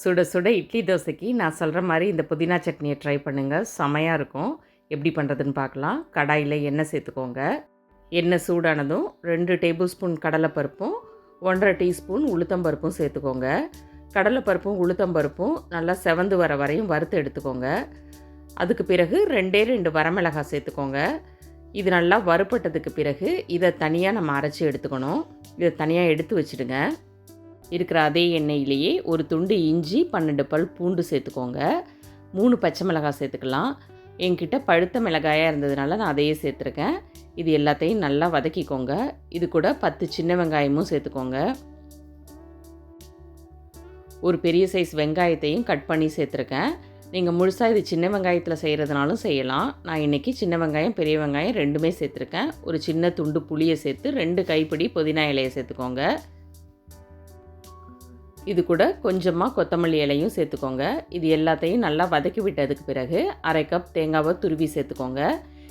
சுட சுட இட்லி தோசைக்கு நான் சொல்கிற மாதிரி இந்த புதினா சட்னியை ட்ரை பண்ணுங்கள் செமையாக இருக்கும். எப்படி பண்ணுறதுன்னு பார்க்கலாம். கடாயில் எண்ணெய் சேர்த்துக்கோங்க. எண்ணெய் சூடானதும் ரெண்டு டேபிள் ஸ்பூன் கடலைப்பருப்பும் ஒன்றரை டீஸ்பூன் உளுத்தம்பருப்பும் சேர்த்துக்கோங்க. கடலைப்பருப்பும் உளுத்தம்பருப்பும் நல்லா செவந்து வர வரையும் வறுத்து எடுத்துக்கோங்க. அதுக்கு பிறகு ரெண்டே ரெண்டு வரமிளகாய் சேர்த்துக்கோங்க. இது நல்லா வறுப்பட்டதுக்கு பிறகு இதை தனியாக நம்ம அரைச்சி எடுத்துக்கணும். இதை தனியாக எடுத்து வச்சுடுங்க. இருக்கிற அதே எண்ணெயிலேயே ஒரு துண்டு இஞ்சி பன்னெண்டு பல் பூண்டு சேர்த்துக்கோங்க. மூணு பச்சை மிளகாய் சேர்த்துக்கலாம். என்கிட்ட பழுத்த மிளகாயாக இருந்ததுனால நான் அதையே சேர்த்துருக்கேன். இது எல்லாத்தையும் நல்லா வதக்கிக்கோங்க. இது கூட பத்து சின்ன வெங்காயமும் சேர்த்துக்கோங்க. ஒரு பெரிய சைஸ் வெங்காயத்தையும் கட் பண்ணி சேர்த்துருக்கேன். நீங்கள் முழுசாக இது சின்ன வெங்காயத்தில் செய்கிறதுனாலும் செய்யலாம். நான் இன்றைக்கி சின்ன வெங்காயம் பெரிய வெங்காயம் ரெண்டுமே சேர்த்துருக்கேன். ஒரு சின்ன துண்டு புளியை சேர்த்து ரெண்டு கைப்பிடி புதினா இலையை சேர்த்துக்கோங்க. இது கூட கொஞ்சமாக கொத்தமல்லி இலையும் சேர்த்துக்கோங்க. இது எல்லாத்தையும் நல்லா வதக்கி விட்டதுக்கு பிறகு அரை கப் தேங்காவை துருவி சேர்த்துக்கோங்க.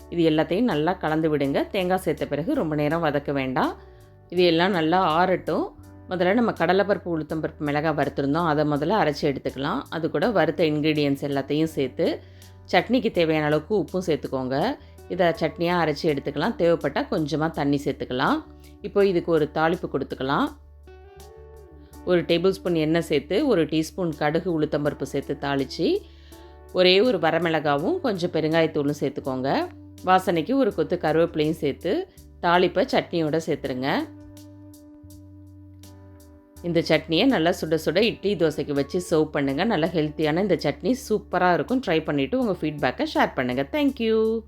இது எல்லாத்தையும் நல்லா கலந்து விடுங்க. தேங்காய் சேர்த்த பிறகு ரொம்ப நேரம் வதக்க வேண்டாம். இது எல்லாம் நல்லா ஆறட்டும். முதல்ல நம்ம கடலைப்பருப்பு உளுத்தம்பருப்பு மிளகாய் வறுத்துருந்தோம். அதை முதல்ல அரைச்சி எடுத்துக்கலாம். அது கூட வறுத்த இன்க்ரீடியன்ஸ் எல்லாத்தையும் சேர்த்து சட்னிக்கு தேவையான அளவுக்கு உப்பும் சேர்த்துக்கோங்க. இதை சட்னியாக அரைச்சி எடுத்துக்கலாம். தேவைப்பட்டால் கொஞ்சமாக தண்ணி சேர்த்துக்கலாம். இப்போ இதுக்கு ஒரு தாளிப்பு கொடுத்துக்கலாம். ஒரு டேபிள் ஸ்பூன் எண்ணெய் சேர்த்து ஒரு டீஸ்பூன் கடுகு உளுத்தம்பருப்பு சேர்த்து தாளித்து ஒரே ஒரு வரமிளகாவும் கொஞ்சம் பெருங்காயத்தூளும் சேர்த்துக்கோங்க. வாசனைக்கு ஒரு கொத்து கருவேப்பிலையும் சேர்த்து தாளிப்பை சட்னியோடு சேர்த்துருங்க. இந்த சட்னியை நல்லா சுட சுட இட்லி தோசைக்கு வச்சு சர்வ் பண்ணுங்கள் நல்லா ஹெல்த்தியான இந்த சட்னி சூப்பராக இருக்கும். ட்ரை பண்ணிவிட்டு உங்கள் ஃபீட்பேக்கை ஷேர் பண்ணுங்கள் தேங்க்யூ